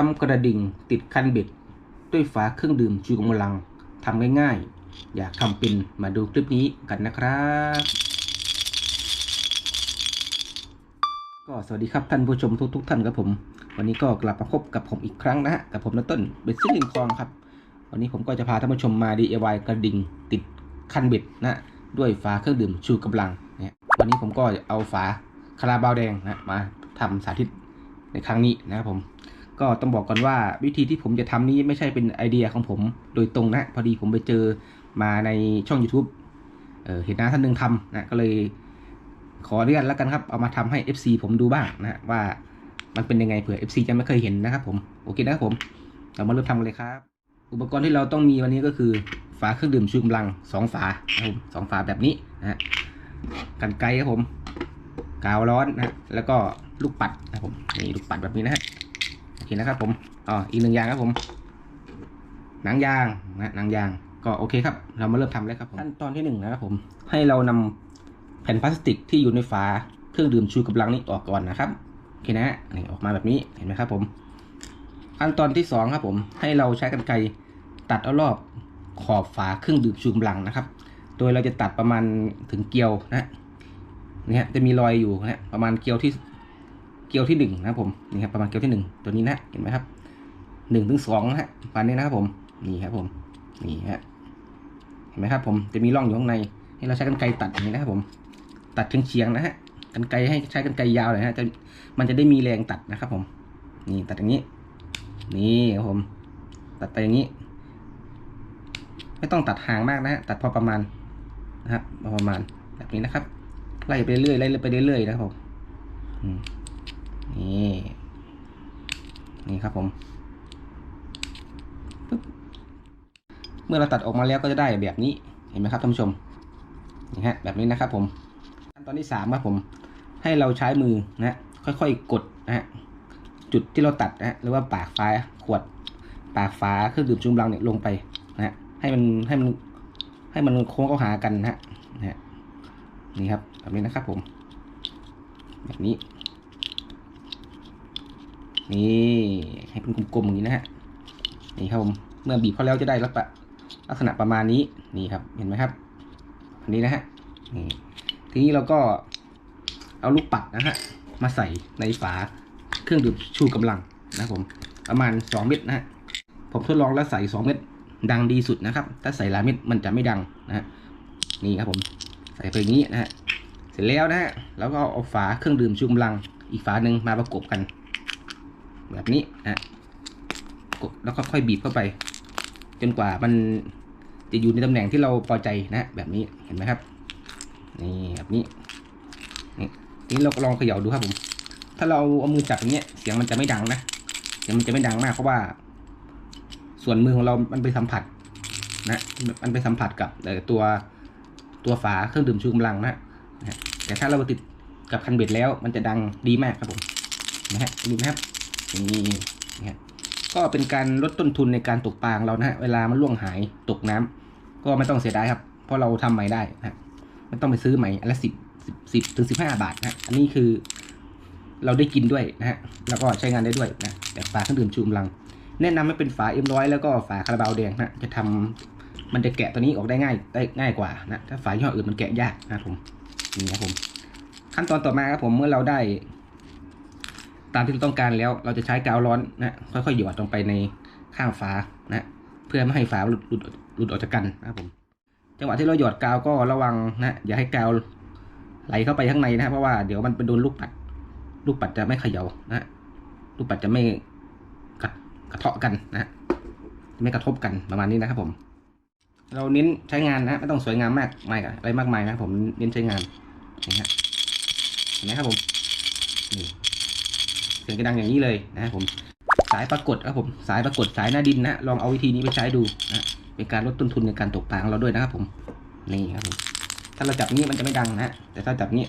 ทำกระดิ่งติดคันเบ็ด ด้วยฝาเครื่องดื่มชูกำลังทำง่ายๆ อยากทำเป็นมาดูคลิปนี้กันนะครับ ก็สวัสดีครับท่านผู้ชมทุกๆ ท่านครับผม วันนี้ก็กลับมาพบกับผมอีกครั้งนะฮะ กับผมนต้นเบ็ดซิลิงคองครับ วันนี้ผมก็จะพาท่านผู้ชมมา DIY กระดิ่งติดคันเบ็ดนะด้วยฝาเครื่องดื่มชูกำลังเนี่ยวันนี้ผมก็เอาฝาคาราบาวแดงนะมาทำสาธิตในครั้งนี้นะครับผม ก็ต้องบอกก่อนว่าวิธีที่ผมจะทำนี้ไม่ใช่เป็นไอเดียของผมโดยตรงนะ พอดีผมไปเจอมาในช่อง YouTube เออเห็นน้าท่านหนึ่งทำนะก็เลยขออนุญาตแล้วกันครับ เอามาทำให้ FC ผมดูบ้างนะว่ามันเป็นยังไงเผื่อ FC จะไม่เคยเห็นนะครับผมโอเคนะครับผม เรามาเริ่มทำกันเลยครับ อุปกรณ์ที่เราต้องมีวันนี้ก็คือฝาเครื่องดื่มชูกำลังสองฝานะครับสองฝาแบบนี้นะกันไกครับผม กาวร้อนนะแล้วก็ลูกปัดนะครับผมนี่ลูกปัดแบบนี้นะฮะ เคนะครับผมอ๋ออีกหนึ่งอย่างครับผม หนังยางนะหนังยาง ก็โอเคครับ เรามาเริ่มทำเลยครับผมขั้นตอนที่หนึ่งนะครับผม ให้เรานำแผ่นพลาสติกที่อยู่ในฝาเครื่องดื่มชูกำลังนี้ออกก่อนนะครับโอเคนะฮะนี่ออกมาแบบนี้เห็นไหมครับผมขั้นตอนที่สองครับผม ให้เราใช้กรรไกรตัดเอารอบขอบฝาเครื่องดื่มชูกำลังนะครับ โดยเราจะตัดประมาณถึงเกลียวนะนี่ฮะจะมีรอยอยู่นะประมาณเกลียวที่ เกลียวที่หนึ่งนะครับผมนี่ครับประมาณเกลียวที่หนึ่งตัวนี้นะเห็นไหมครับหนึ่งถึงสองนะฮะประมาณนี้นะครับผมนี่ครับผมนี่ฮะเห็นไหมครับ ผมจะมีร่องอยู่ข้างใน ให้เราใช้กรรไกรตัดอย่างนี้นะครับผม ตัดเฉียงๆนะฮะกรรไกรให้ใช้กรรไกรยาวเลยฮะจะมันจะได้มีแรงตัดนะครับ ผม นี่ตัดอย่างนี้ นี่ครับผม ตัดไปอย่างนี้ ไม่ต้องตัดห่างมากนะฮะตัดพอประมาณนะครับพอประมาณแบบนี้นะครับ ไล่ไปเรื่อยไล่ไปเรื่อยๆนะครับผมอืม นี่นี่ครับผมปึ๊บเมื่อเราตัดออกมาแล้วก็จะได้แบบนี้เห็นไหมครับท่านผู้ชมนี่ฮะแบบนี้นะครับผมขั้นตอนที่สามครับผม ให้เราใช้มือนะฮะค่อยๆกดนะฮะจุดที่เราตัดนะฮะหรือว่าปากฝาขวด ปากฝาเครื่องดื่มชูกำลังเนี่ยลงไปนะฮะให้มันให้มันให้มันโค้งเข้าหากันนะฮะนี่ครับแบบนี้นะครับผม แบบนี้ นี่ให้เป็นกลมๆอย่างนี้นะฮะนี่ครับผมเมื่อบีบเข้าแล้วจะได้ลักษณะลักษณะประมาณนี้นี่ครับเห็นไหมครับอันนี้นะฮะนี่ทีนี้เราก็เอาลูกปัดนะฮะมาใส่ในฝาเครื่องดื่มชูกำลังนะครับผมประมาณ 2 เม็ดนะฮะผมทดลองแล้วใส่ 2 เม็ดดังดีสุดนะครับ ถ้าใส่หลายเม็ดมันจะไม่ดังนะฮะนี่ครับผมใส่ไปอย่างนี้นะฮะเสร็จแล้วนะฮะแล้วก็เอาฝาเครื่องดื่มชูกำลังอีกฝาหนึ่งมาประกบกัน แบบนี้นะฮะกดแล้วก็ค่อยบีบเข้าไป จนกว่ามันจะอยู่ในตำแหน่งที่เราพอใจนะแบบนี้เห็นไหมครับนี่แบบนี้นี่ทีนี้เราก็ลองเขย่าดูครับผมถ้าเราเอามือจับอย่างเงี้ยเสียงมันจะไม่ดังนะเสียงมันจะไม่ดังมากเพราะว่า ส่วนมือของเรา มันไปสัมผัส นะมันไปสัมผัสกับตัวตัวฝาเครื่องดื่มชูกำลังนะนะฮะแต่ถ้าเราติดกับคันเบ็ดแล้วมันจะดังดีมากครับผมนะฮะดูนะครับ นี่นะฮะก็เป็นการลดต้นทุนในการตกปลาของเรานะฮะเวลามันล่วงหายตกน้ำก็ไม่ต้องเสียดายครับ เพราะเราทำใหม่ได้นะฮะไม่ต้องไปซื้อใหม่อันละสิบสิบถึงสิบห้าบาทนะอันนี้คือเราได้กินด้วยนะฮะแล้วก็ใช้งานได้ด้วยนะแบบฝาเครื่องดื่มชูกำลัง แนะนำให้เป็นฝาเอ็มร้อยแล้วก็ฝาคาราบาวแดงนะจะทำมันจะแกะตัวนี้ออกได้ง่ายได้ง่ายกว่านะถ้าฝายี่ห้ออื่นมันแกะยากนะผมนี่ครับผม ขั้นตอนต่อมาครับผมเมื่อเราได้ ตามที่เราต้องการแล้ว เราจะใช้กาวร้อนนะค่อยๆหยอดลงไปในข้างฝานะเพื่อไม่ให้ฝาหลุดหลุดหลุดออกจากกันนะครับผมจังหวะที่เราหยอดกาวก็ระวังนะอย่าให้กาวไหลเข้าไปข้างในนะเพราะว่าเดี๋ยวมันไปโดนลูกปัด ลูกปัดจะไม่เขย่านะลูกปัดจะไม่กระกระเทาะกันนะไม่กระทบกันประมาณนี้นะครับผม เราเน้นใช้งานนะไม่ต้องสวยงามมากไม่อะไรมากมายนะผมเน้นใช้งานนะฮะเห็นไหมครับผมนี่ เสียงกระดังอย่างนี้เลยนะครับผมสายปรากฏครับผมสายปรากฏสายหน้าดินนะลองเอาวิธีนี้ไปใช้ดูนะเป็นการลดต้นทุนในการตกปลาของเราด้วยนะครับผมนี่ครับผมถ้าเราจับนี้มันจะไม่ดังนะฮะแต่ถ้าจับนี้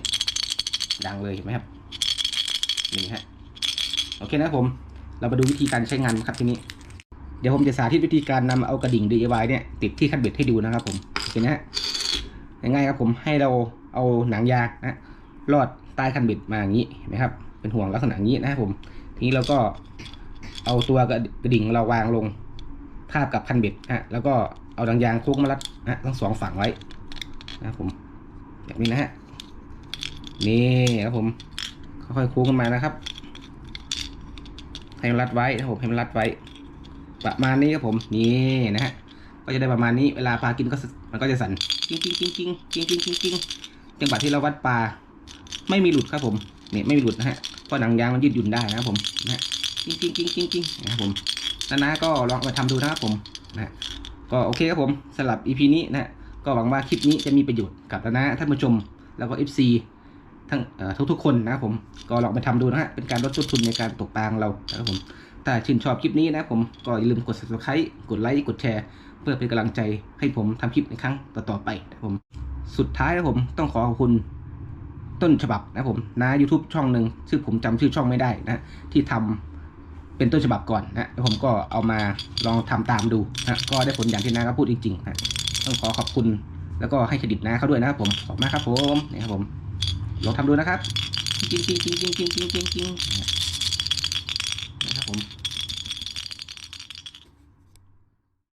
ดังเลยเห็นไหมครับนี่ฮะโอเคนะครับผม เรามาดูวิธีการใช้งานครับทีนี้ เดี๋ยวผมจะสาธิตวิธีการนำเอากระดิ่ง DIY เนี่ยติดที่คันเบ็ดให้ดูนะครับผมโอเคนะฮะง่ายๆครับผมให้เราเอาหนังยางนะลอดใต้คันเบ็ดมาอย่างนี้เห็นไหมครับ เป็นห่วงลักษณะนี้นะครับผมทีนี้เราก็เอาตัวกระดิ่งเราวางลงทาบกับคันเบ็ดฮะแล้วก็เอาดังยางคุกมาลัดฮะทั้งสองฝั่งไว้นะครับผมแบบนี้นะฮะนี่ครับผมค่อยๆคุกกันมานะครับให้มันรัดไว้นะครับผมให้มันรัดไว้ ประมาณนี้ครับผมนี่นะฮะก็จะได้ประมาณนี้เวลาปลากินก็มันก็จะสั่นกิ้งกิ้งกิ้งๆจริงกิ้งกิ้งจังหวะที่เราวัดปลาไม่มีหลุดครับผม เนี่ยไม่มีหลุดนะฮะเพราะหนังยางมันยืดหยุ่นได้นะครับผมนะฮะกิ้งกิ้งกิ้งกิ้งกิ้งนะครับผมนานาก็ลองเอามาทำดูนะครับผมนะฮะก็โอเคครับผมสำหรับ EP นี้นะฮะก็หวังว่าคลิปนี้จะมีประโยชน์กับนานาท่านผู้ชมแล้วก็ FC ทั้งเอ่อทุกๆคนนะครับผมก็ลองไปทำดูนะฮะเป็นการลดต้นทุนในการตกปลาของเรานะครับผมถ้าชื่นชอบคลิปนี้นะผมก็อย่าลืมกด subscribe กดไลค์กดแชร์เพื่อเป็นกำลังใจให้ผมทำคลิปในครั้งต่อๆไปนะครับผม สุดท้ายนะผมต้องขอขอบคุณ ต้นฉบับนะผมนะ YouTube ช่องหนึ่งซึ่งผมจำชื่อช่องไม่ได้นะที่ทำเป็นต้นฉบับก่อนนะแล้วผมก็เอามาลองทำตามดูนะก็ได้ผลอย่างที่น้าก็พูดจริงๆนะต้องขอขอบคุณแล้วก็ให้เครดิตน้าเขาด้วยนะครับผมขอบมากครับผมนี่ครับผมลองทำดูนะครับจริงๆจริงๆจริงๆจริงๆจริงๆจริงๆนะครับผม